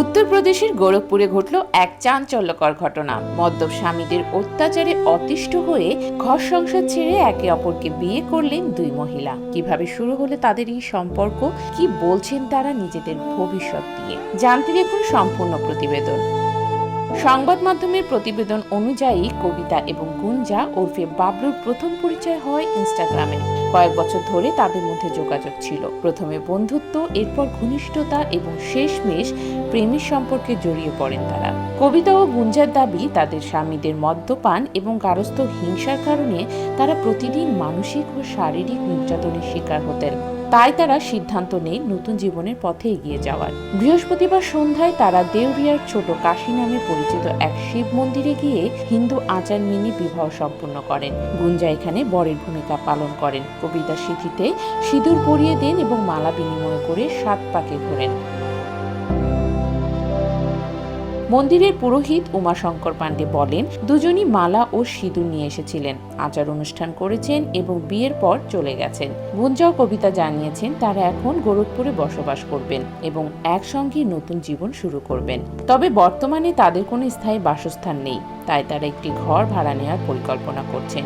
উত্তরপ্রদেশের গোরখপুরে ঘটল এক চাঞ্চল্যকর ঘটনা। মদ্যপ স্বামীদের অত্যাচারে অতিষ্ঠ হয়ে ঘর সংসার ছেড়ে একে অপরকে বিয়ে করলেন দুই মহিলা। কীভাবে শুরু হলে তাদের এই সম্পর্ক? কি বলছেন তারা নিজেদের ভবিষ্যৎ দিয়ে জানতে দেখুন সম্পূর্ণ প্রতিবেদন। সংবাদ মাধ্যমের প্রতিবেদন অনুযায়ী কবিতা এবং গুঞ্জা ওরফে বাবলুর প্রথম পরিচয় হয় ইনস্টাগ্রামে। কয়েক বছর ধরে তাদের মধ্যে যোগাযোগ ছিল। প্রথমে বন্ধুত্ব, এরপর ঘনিষ্ঠতা এবং শেষমেশ প্রেমের সম্পর্কে জড়িয়ে পড়েন তারা। কবিতা ও গুঞ্জার দাবি তাদের স্বামীদের মদ্যপান এবং গারস্থ হিংসার কারণে তারা প্রতিদিন মানসিক ও শারীরিক নির্যাতনের শিকার হতেন। তাই তারা সিদ্ধান্ত নেয় নতুন জীবনের পথে এগিয়ে যাওয়ার। বৃহস্পতিবার সন্ধ্যায় তারা দেউরিয়ার ছোট কাশী নামে পরিচিত এক শিব মন্দিরে গিয়ে হিন্দু আচার মেনে বিবাহ সম্পন্ন করেন। গুঞ্জা এখানে বরের ভূমিকা পালন করেন। কবিতা সিথিতে সিঁদুর পরিয়ে দেন এবং মালা বিনিময় করে সাত পাকে ঘোরেন। মন্দিরের পুরোহিত উমাশঙ্কর পাণ্ডে বলেন, দুজনই মালা ও সিঁদুর নিয়ে এসেছিলেন, আচার অনুষ্ঠান করেছেন এবং বিয়ের পর চলে গেছেন। গুঞ্জাও কবিতা জানিয়েছেন, তারা এখন গোরখপুরে বসবাস করবেন এবং একসঙ্গে নতুন জীবন শুরু করবেন। তবে বর্তমানে তাদের কোনো স্থায়ী বাসস্থান নেই, তাই তারা একটি ঘর ভাড়া নেওয়ার পরিকল্পনা করছেন।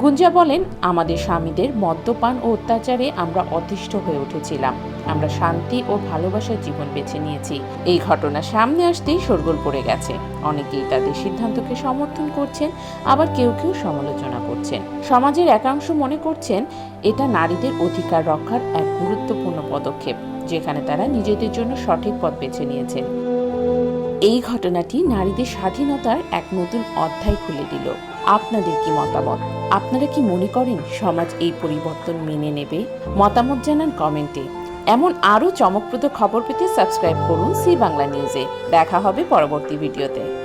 গুঞ্জা বলেন, আমাদের স্বামীদের মদ্যপান ও অত্যাচারে আমরা অতিষ্ঠ হয়ে উঠেছিলাম। আমরা শান্তি ও ভালোবাসার জীবন বেছে নিয়েছি। এই ঘটনা সামনে আসতেই শোরগোল পড়ে গেছে। অনেকেই তাদের সিদ্ধান্তকে সমর্থন করছেন, আবার কেউ কেউ সমালোচনা করছেন। সমাজের একাংশ মনে করছেন, এটা নারীদের অধিকার রক্ষার এক গুরুত্বপূর্ণ পদক্ষেপ, যেখানে তারা নিজেদের জন্য সঠিক পথ বেছে নিয়েছেন। এই ঘটনাটি নারীদের স্বাধীনতার এক নতুন অধ্যায় খুলে দিল। আপনাদের কি মতামত? আপনারা কি মনে করেন সমাজ এই পরিবর্তন মেনে নেবে? মতামত জানান কমেন্টে। এমন আরও চমকপ্রদ খবর পেতে সাবস্ক্রাইব করুন সি বাংলা নিউজে। দেখা হবে পরবর্তী ভিডিওতে।